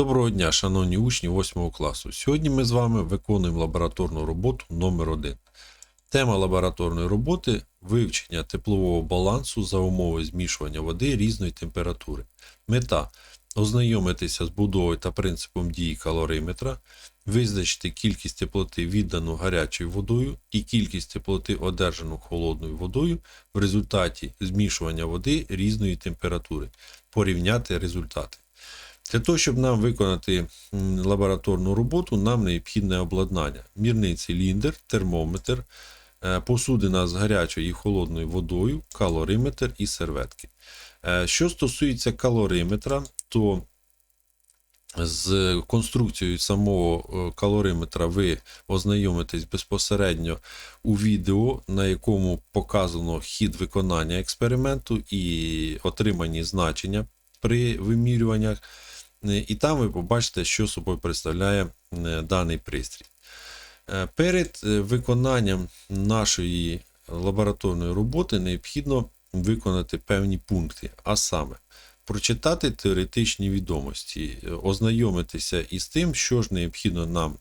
Доброго дня, шановні учні 8 класу. Сьогодні ми з вами виконуємо лабораторну роботу номер 1 Тема лабораторної роботи вивчення теплового балансу за умови змішування води різної температури. Мета ознайомитися з будовою та принципом дії калориметра, визначити кількість теплоти віддану гарячою водою і кількість теплоти одержану холодною водою в результаті змішування води різної температури, порівняти результати. Для того, щоб нам виконати лабораторну роботу, нам необхідне обладнання. Мірний циліндр, термометр, е, посудина з гарячою і холодною водою, калориметр і серветки. Е, Що стосується калориметра, то з конструкцією самого е, калориметра ви ознайомитесь безпосередньо у відео, на якому показано хід виконання експерименту і отримані значення при вимірюваннях. Е, І там ви побачите, що собою представляє е, даний пристрій. Е, Перед виконанням нашої лабораторної роботи необхідно виконати певні пункти, а саме прочитати теоретичні відомості, ознайомитися із тим, що ж необхідно нам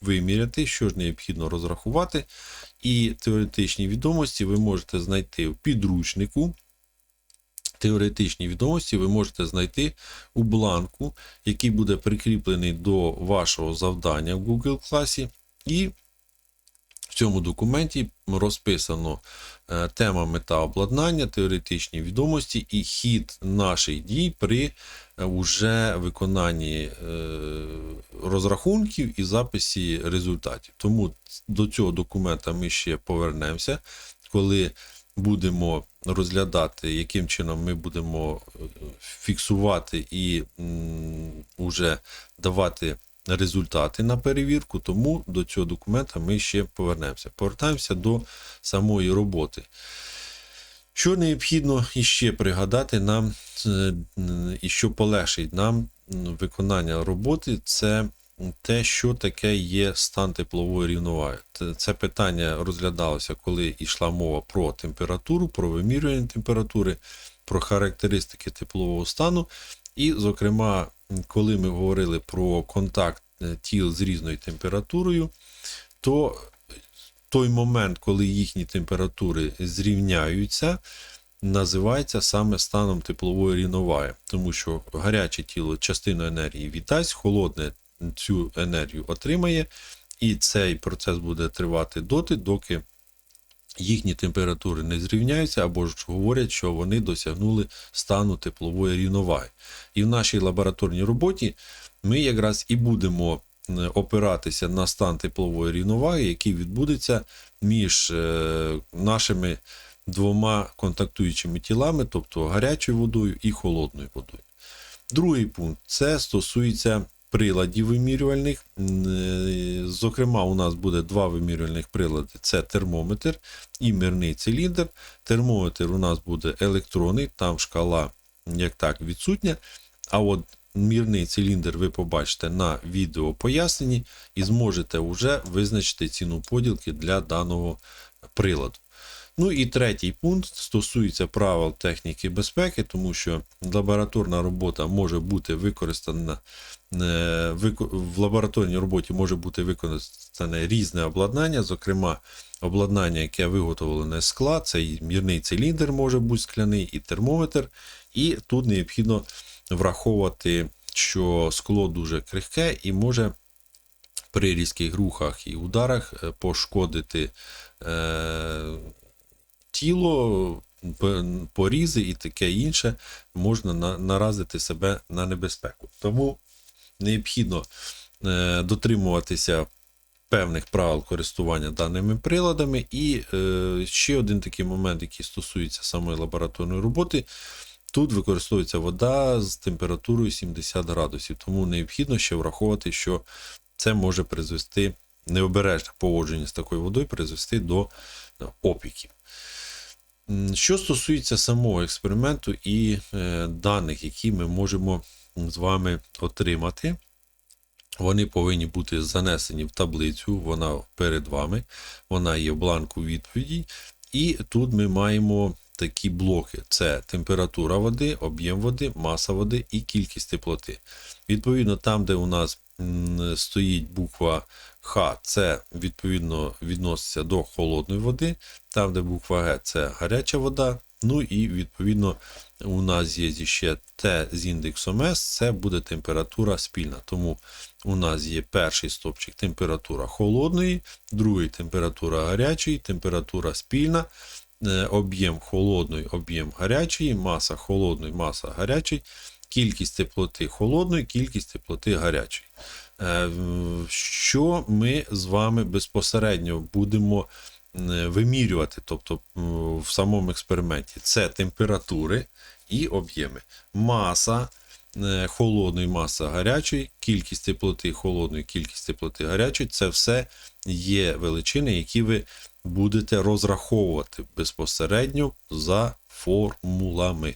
виміряти, що ж необхідно розрахувати. І теоретичні відомості ви можете знайти в підручнику. Теоретичні відомості ви можете знайти у бланку, який буде прикріплений до вашого завдання в Google класі. І в цьому документі розписано е, тема мета обладнання, теоретичні відомості і хід наших дій при е, уже виконанні е, розрахунків і записі результатів. Тому до цього документа ми ще повернемося, коли будемо розглядати, яким чином ми будемо е, фіксувати і м, уже давати результати на перевірку, тому до цього документа ми ще повернемося. Повертаємося до самої роботи. Що необхідно іще пригадати нам, е, і що полегшить нам виконання роботи, це те, що таке є стан теплової рівноваги. Це- питання розглядалося, коли йшла мова про температуру, про вимірювання температури, про характеристики теплового стану. І, зокрема, коли ми говорили про контакт е, тіл з різною температурою, то той момент, коли їхні температури зрівняються, називається саме станом теплової рівноваги, тому що гаряче тіло частину енергії віддасть, холодне цю енергію отримає, і цей процес буде тривати доти, доки їхні температури не зрівняються, або ж говорять, що вони досягнули стану теплової рівноваги. І в нашій лабораторній роботі ми якраз і будемо е, опиратися на стан теплової рівноваги, який відбудеться між е, нашими двома контактуючими тілами, тобто гарячою водою і холодною водою. Другий пункт це стосується приладів вимірювальних. Е, Зокрема, у нас буде два вимірювальних прилади: це термометр і мірний циліндр. Термометр у нас буде електронний, там шкала як так відсутня. А от мірний циліндр ви побачите на відео поясненні і зможете вже визначити ціну поділки для даного приладу. Ну і третій пункт стосується правил техніки безпеки, тому що лабораторна робота може бути використана е, в лабораторній роботі може бути використане різне обладнання, зокрема обладнання, яке виготовлене з скла, це і мірний циліндр може бути скляний, і термометр. І тут необхідно враховувати, що скло дуже крихке і може при різких рухах і ударах е, пошкодити е, тіло, порізи і таке інше, можна на- наразити себе на небезпеку. Тому необхідно е, дотримуватися певних правил користування даними приладами. І е, ще один такий момент, який стосується самої лабораторної роботи. Тут використовується вода з температурою 70 градусів, тому необхідно ще враховувати, що це може призвести необережне поводження з такою водою, призвести до е, опіків. Що стосується самого експерименту і е, даних, які ми можемо з вами отримати, вони повинні бути занесені в таблицю, вона перед вами, вона є в бланку відповіді. І тут ми маємо такі блоки: це температура води, об'єм води, маса води і кількість теплоти. Відповідно, там, де у нас стоїть буква Х, це відповідно відноситься до холодної води. Там, де буква Г, це гаряча вода. Ну і відповідно у нас є ще Т з індексом С, це буде температура спільна. Тому у нас є перший стопчик температура холодної, другий температура гарячої, температура спільна, е, об'єм холодної, об'єм гарячої, маса холодної, маса гарячої, кількість теплоти холодної, кількість теплоти гарячої. Е, Що ми з вами безпосередньо будемо вимірювати, тобто в самому експерименті, це температури і об'єми. Маса е, холодної, маса гарячої, кількість теплоти холодної, кількість теплоти гарячої це все є величини, які ви будете розраховувати безпосередньо за формулами.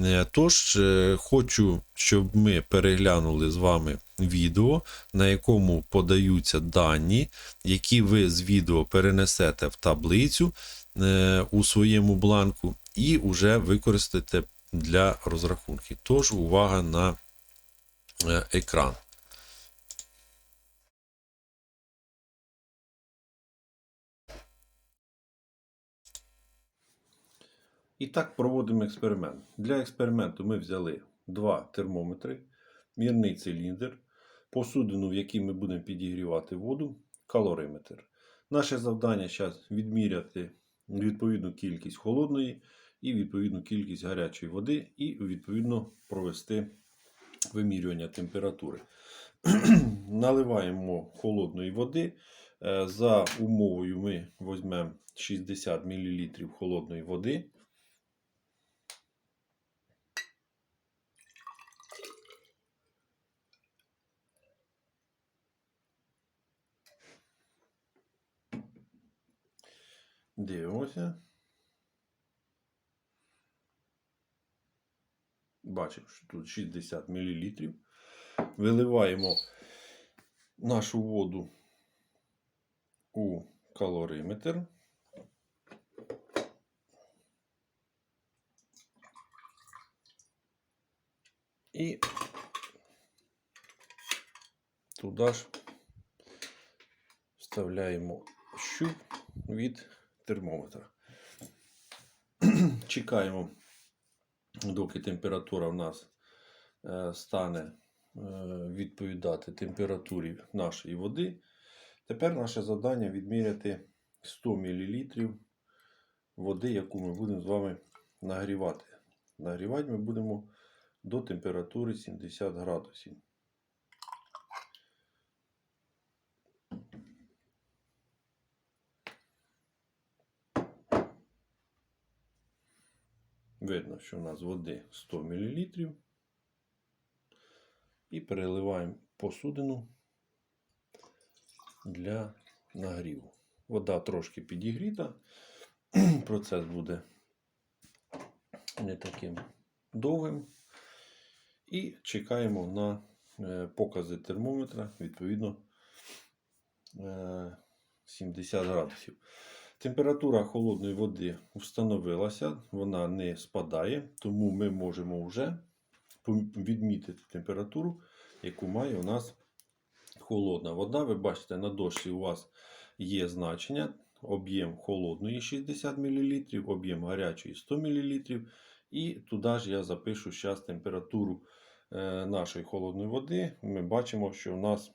Е, Тож, е, хочу, щоб ми переглянули з вами відео, на якому подаються дані, які ви з відео перенесете в таблицю е, у своєму бланку і вже використаєте для розрахунків. Тож, увага на екран. І так проводимо експеримент. Для експерименту ми взяли два термометри, мірний циліндр, посудину, в якій ми будемо підігрівати воду, калориметр. Наше завдання зараз відміряти відповідну кількість холодної і відповідну кількість гарячої води, і відповідно провести вимірювання температури. Наливаємо холодної води. Е, За умовою ми візьмемо 60 мл холодної води. Дивимося. Бачимо, що тут 60 мл. Виливаємо нашу воду у калориметр. І туди ж вставляємо щуп від термометра. Чекаємо, доки температура в нас е, стане е, відповідати температурі нашої води. Тепер наше завдання відміряти 100 мл води, яку ми будемо з вами нагрівати. Нагрівати ми будемо до температури 70 градусів. Що у нас води 100 мл. І переливаємо посудину для нагріву. Вода трошки підігріта. Процес буде не таким довгим. І чекаємо на е, покази термометра, відповідно е, 70 градусів. Температура холодної води встановилася, вона не спадає, тому ми можемо вже відмітити температуру, яку має у нас холодна вода. Ви бачите, на дошці у вас є значення. Об'єм холодної 60 мл, об'єм гарячої 100 мл. І туди ж я запишу зараз температуру е, нашої холодної води. Ми бачимо, що у нас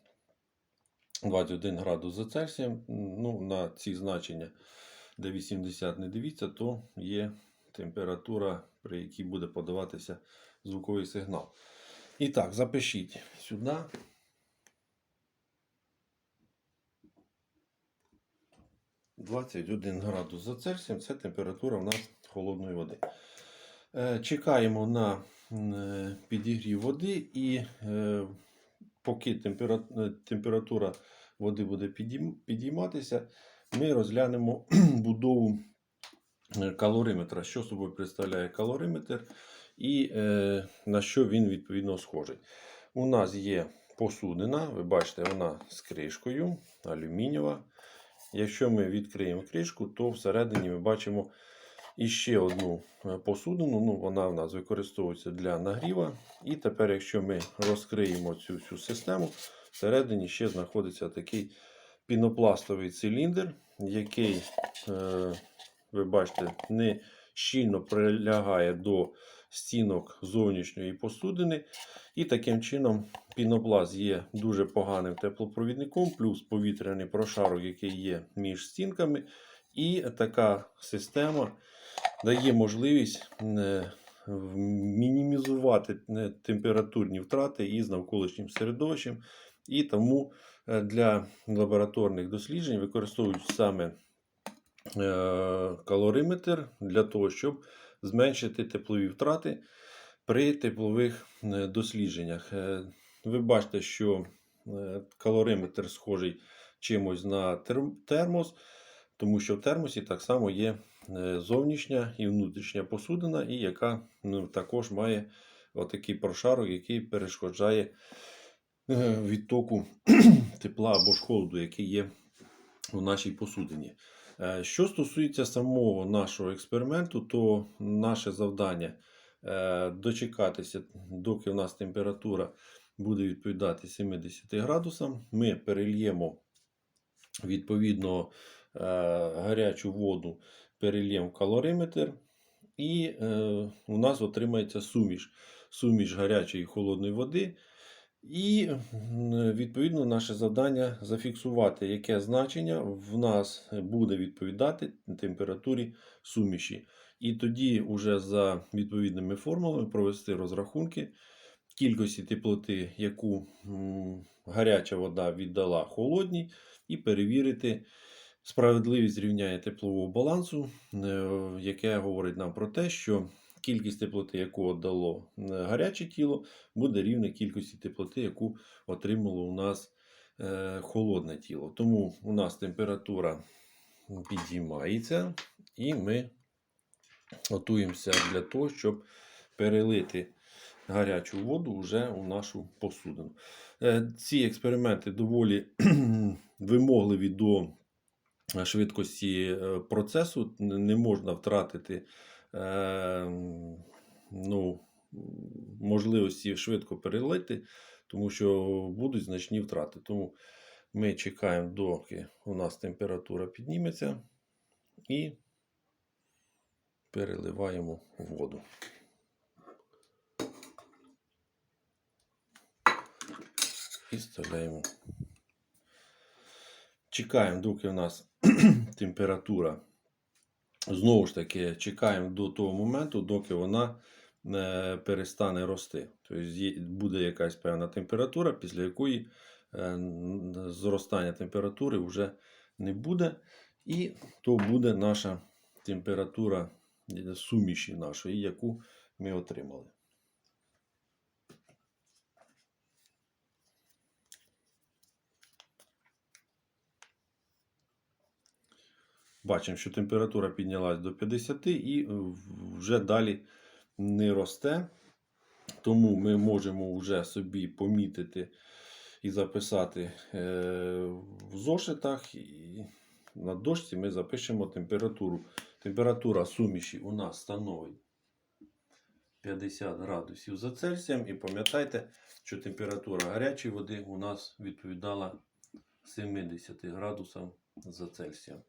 21 градус за Цельсієм. Ну, на ці значення, де 80 не дивіться, то є температура, при якій буде подаватися звуковий сигнал. І так, запишіть сюди. «21 градус за Цельсієм це температура у нас холодної води. Е, Чекаємо на е, підігрів води і е, поки е, температура води буде підійматися, ми розглянемо будову е, калориметра, що собою представляє калориметр і е, на що він відповідно схожий. У нас є посудина, ви бачите, вона з кришкою, алюмінієва. Якщо ми відкриємо кришку, то всередині ми бачимо І ще одну е, посудину. Ну, вона в нас використовується для нагріва. І тепер, якщо ми розкриємо цю всю систему, всередині ще знаходиться такий пінопластовий циліндр, який, е, ви бачите, не щільно прилягає до стінок зовнішньої посудини. І таким чином пінопласт є дуже поганим теплопровідником, плюс повітряний прошарок, який є між стінками. І така система дає можливість е, мінімізувати е, температурні втрати із навколишнім середовищем. І тому е, для лабораторних досліджень використовують саме калориметр для того, щоб зменшити теплові втрати при теплових дослідженнях. Ви бачите, що калориметр схожий чимось на термос, тому що в термосі так само є зовнішня і внутрішня посудина, і яка ну, також має отакий прошарок, який перешкоджає е, відтоку тепла або ж холоду, який є у нашій посудині. Е, Що стосується самого нашого експерименту, то наше завдання е, дочекатися, доки у нас температура буде відповідати 70 градусам. Ми перельємо відповідно е, гарячу воду, перельємо в калориметр, і е, у нас отримається суміш. Суміш гарячої і холодної води. І відповідно наше завдання зафіксувати, яке значення в нас буде відповідати температурі суміші. І тоді уже за відповідними формулами провести розрахунки кількості теплоти, яку гаряча вода віддала холодній, і перевірити справедливість рівняння теплового балансу, е, яке говорить нам про те, що кількість теплоти, яку дало гаряче тіло, буде рівна кількості теплоти, яку отримало у нас е, холодне тіло. Тому у нас температура підіймається, і ми готуємося для того, щоб перелити гарячу воду вже у нашу посудину. Е, Ці експерименти доволі вимогливі до швидкості е, процесу. Не можна втратити е, ну, можливості швидко перелити, тому що будуть значні втрати. Тому ми чекаємо, доки у нас температура підніметься, і переливаємо воду. І вставляємо. Чекаємо, доки у нас температура. Знову ж таки, чекаємо до того моменту, доки вона е, перестане рости. Тобто буде якась певна температура, після якої е, зростання температури вже не буде. І то буде наша температура е, суміші нашої, яку ми отримали. Бачимо, що температура піднялась до 50 і е, вже далі не росте. Тому ми можемо вже собі помітити і записати е, в зошитах. І на дошці ми запишемо температуру. Температура суміші у нас становить 50 градусів за Цельсієм. І пам'ятайте, що температура гарячої води у нас відповідала 70 градусам за Цельсієм.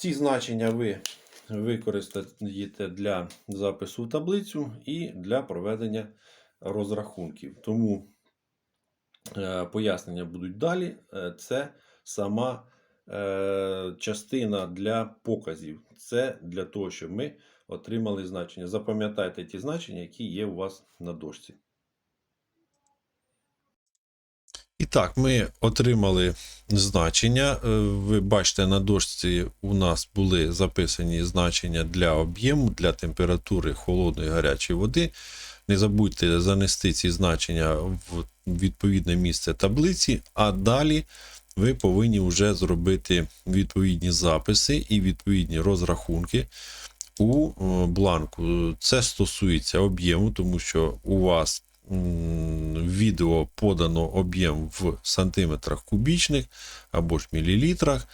Ці значення ви використаєте для запису в таблицю і для проведення розрахунків. Тому е, пояснення будуть далі. Е, Це сама е, частина для показів. Це для того, щоб ми отримали значення. Запам'ятайте ті значення, які є у вас на дошці. І так, ми отримали значення. Е, Ви бачите, на дошці у нас були записані значення для об'єму, для температури холодної гарячої води. Не забудьте занести ці значення в відповідне місце таблиці, а далі ви повинні вже зробити відповідні записи і відповідні розрахунки у е, бланку. Це стосується об'єму, тому що у вас в відео подано об'єм в сантиметрах кубічних або ж мілілітрах.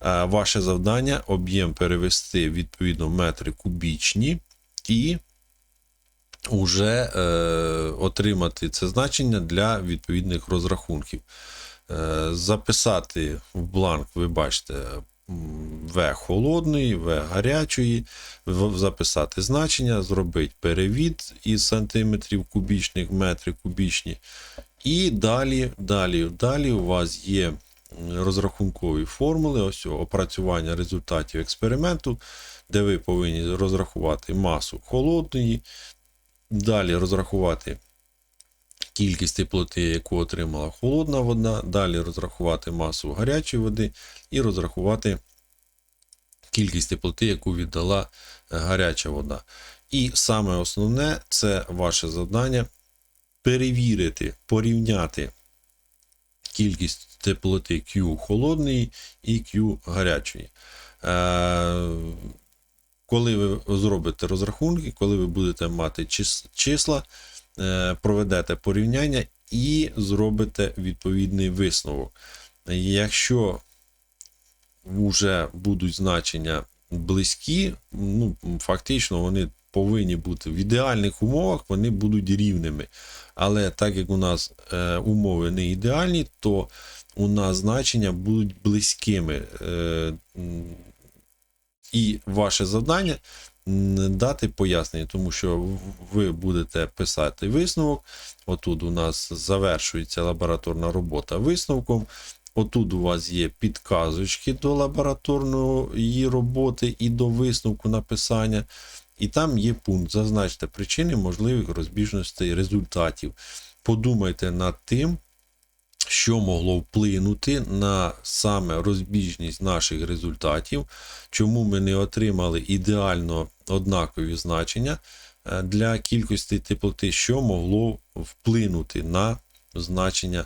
Е, Ваше завдання об'єм перевести відповідно метри кубічні і вже е, отримати це значення для відповідних розрахунків. Е, записати в бланк, ви бачите, В холодної, В гарячої, записати значення, зробити перевід із сантиметрів кубічних, метри кубічні. І далі, далі, далі у вас є розрахункові формули, ось опрацювання результатів експерименту, де ви повинні розрахувати масу холодної, далі розрахувати кількість теплоти, яку отримала холодна вода, далі розрахувати масу гарячої води і розрахувати кількість теплоти, яку віддала е, гаряча вода. І саме основне це ваше завдання перевірити, порівняти кількість теплоти Q холодної і Q гарячої. Е, коли ви зробите розрахунки, коли ви будете мати числа, проведете порівняння і зробите відповідний висновок. Якщо вже будуть значення близькі, ну, фактично вони повинні бути в ідеальних умовах, вони будуть рівними. Але так як у нас е, умови не ідеальні, то у нас значення будуть близькими. Е, і ваше завдання дати пояснення, тому що ви будете писати висновок. Отут у нас завершується лабораторна робота висновком. Отут у вас є підказочки до лабораторної роботи і до висновку написання. І там є пункт зазначте причини можливих розбіжностей результатів. Подумайте над тим, що могло вплинути на саме розбіжність наших результатів, чому ми не отримали ідеально однакові значення е, для кількості теплоти, що могло вплинути на значення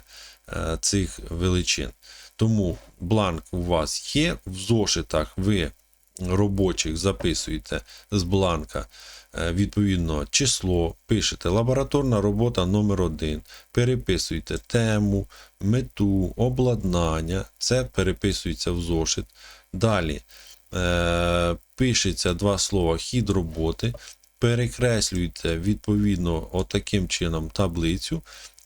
е, цих величин. Тому бланк у вас є, в зошитах ви робочих записуєте з бланка. Е, відповідно число, пишете. Лабораторна робота номер 1 переписуєте тему, мету, обладнання, це переписується в зошит. Далі е, пишеться два слова хід роботи, перекреслюєте відповідно отаким чином таблицю.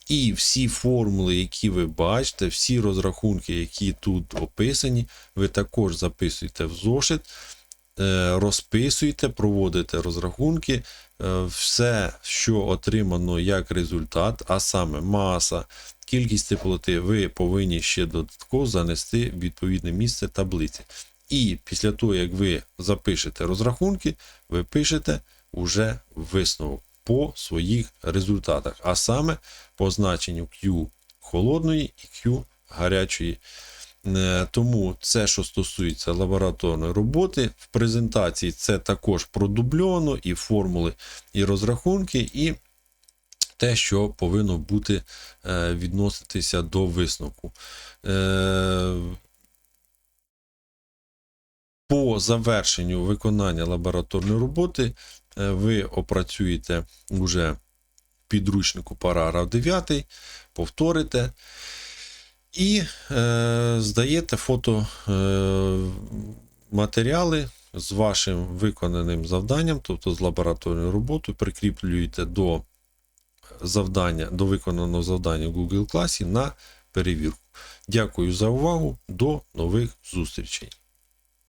І всі формули, які ви бачите, всі розрахунки, які тут описані, ви також записуєте в зошит, е, розписуєте, проводите розрахунки, е, все, що отримано як результат, а саме маса, кількість теплоти, ви повинні ще додатково занести в відповідне місце таблиці. І після того, як ви запишете розрахунки, ви пишете уже висновок по своїх результатах, а саме по значенню Q холодної і Q гарячої. Е, Тому це, що стосується лабораторної роботи, в презентації це також продубльовано і формули, і розрахунки, і те, що повинно бути е, відноситися до висновку. Е, По завершенню виконання лабораторної роботи ви опрацюєте уже підручнику параграф 9, повторите і е, здаєте фото е, з вашим виконаним завданням, тобто з лабораторною роботою, прикріплюєте до завдання, до виконаного завдання в Google класі на перевірку. Дякую за увагу. До нових зустрічей.